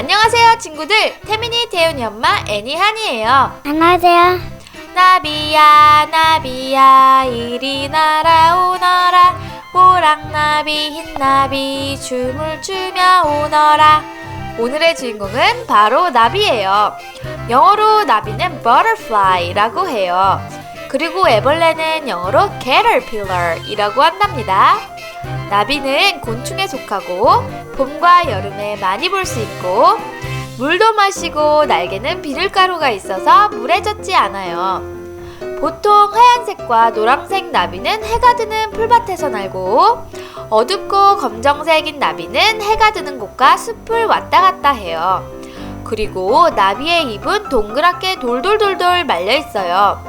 안녕하세요 친구들. 태민이 태훈이 엄마 애니 한이에요. 안녕하세요. 나비야 나비야 이리 날아오너라. 호랑나비 흰나비 춤을 추며 오너라. 오늘의 주인공은 바로 나비예요. 영어로 나비는 butterfly라고 해요. 그리고 애벌레는 영어로 caterpillar이라고 한답니다. 나비는 곤충에 속하고 봄과 여름에 많이 볼 수 있고 물도 마시고 날개는 비늘가루가 있어서 물에 젖지 않아요. 보통 하얀색과 노란색 나비는 해가 드는 풀밭에서 날고 어둡고 검정색인 나비는 해가 드는 곳과 숲을 왔다 갔다 해요. 그리고 나비의 입은 동그랗게 돌돌돌돌 말려 있어요.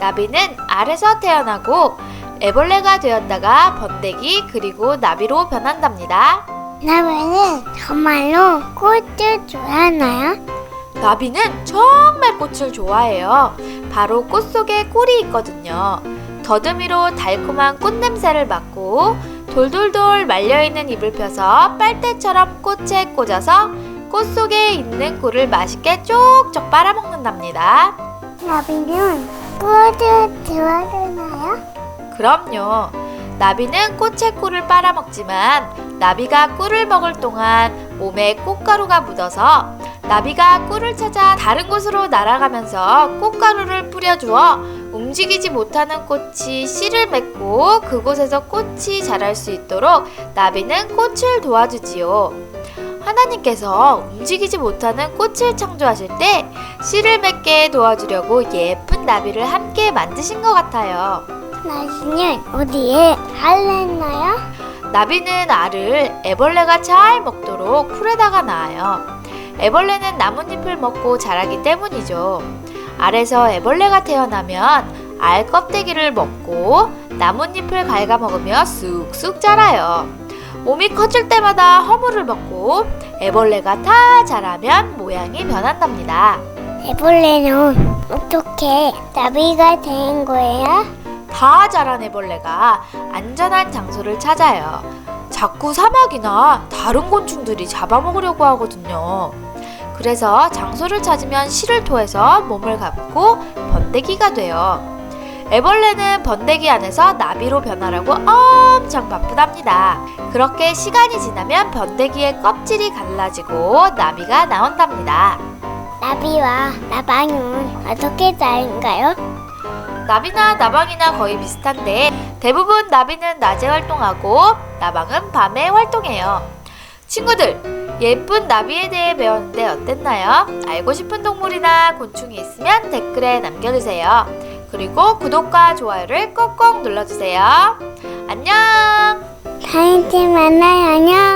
나비는 알에서 태어나고 애벌레가 되었다가 번데기 그리고 나비로 변한답니다. 나비는 정말로 꽃을 좋아하나요? 나비는 정말 꽃을 좋아해요. 바로 꽃 속에 꿀이 있거든요. 더듬이로 달콤한 꽃 냄새를 맡고 돌돌돌 말려있는 잎을 펴서 빨대처럼 꽃에 꽂아서 꽃 속에 있는 꿀을 맛있게 쪽쪽 빨아먹는답니다. 나비는 꽃을 좋아하나요? 그럼요. 나비는 꽃의 꿀을 빨아먹지만 나비가 꿀을 먹을 동안 몸에 꽃가루가 묻어서 나비가 꿀을 찾아 다른 곳으로 날아가면서 꽃가루를 뿌려주어 움직이지 못하는 꽃이 씨를 맺고 그곳에서 꽃이 자랄 수 있도록 나비는 꽃을 도와주지요. 하나님께서 움직이지 못하는 꽃을 창조하실 때 씨를 맺게 도와주려고 예쁜 나비를 함께 만드신 것 같아요. 나비는 어디에 할랬나요? 나비는 알을 애벌레가 잘 먹도록 풀에다가 낳아요. 애벌레는 나뭇잎을 먹고 자라기 때문이죠. 알에서 애벌레가 태어나면 알 껍데기를 먹고 나뭇잎을 갉아먹으며 쑥쑥 자라요. 몸이 커질 때마다 허물을 먹고 애벌레가 다 자라면 모양이 변한답니다. 애벌레는 어떻게 나비가 된 거예요? 다 자란 애벌레가 안전한 장소를 찾아요. 자꾸 사막이나 다른 곤충들이 잡아먹으려고 하거든요. 그래서 장소를 찾으면 실을 토해서 몸을 감고 번데기가 돼요. 애벌레는 번데기 안에서 나비로 변하라고 엄청 바쁘답니다. 그렇게 시간이 지나면 번데기의 껍질이 갈라지고 나비가 나온답니다. 나비와 나방은 어떻게 다른가요? 나비나 나방이나 거의 비슷한데 대부분 나비는 낮에 활동하고 나방은 밤에 활동해요. 친구들, 예쁜 나비에 대해 배웠는데 어땠나요? 알고 싶은 동물이나 곤충이 있으면 댓글에 남겨주세요. 그리고 구독과 좋아요를 꼭꼭 눌러주세요. 안녕! 다음 주에 만나요. 안녕.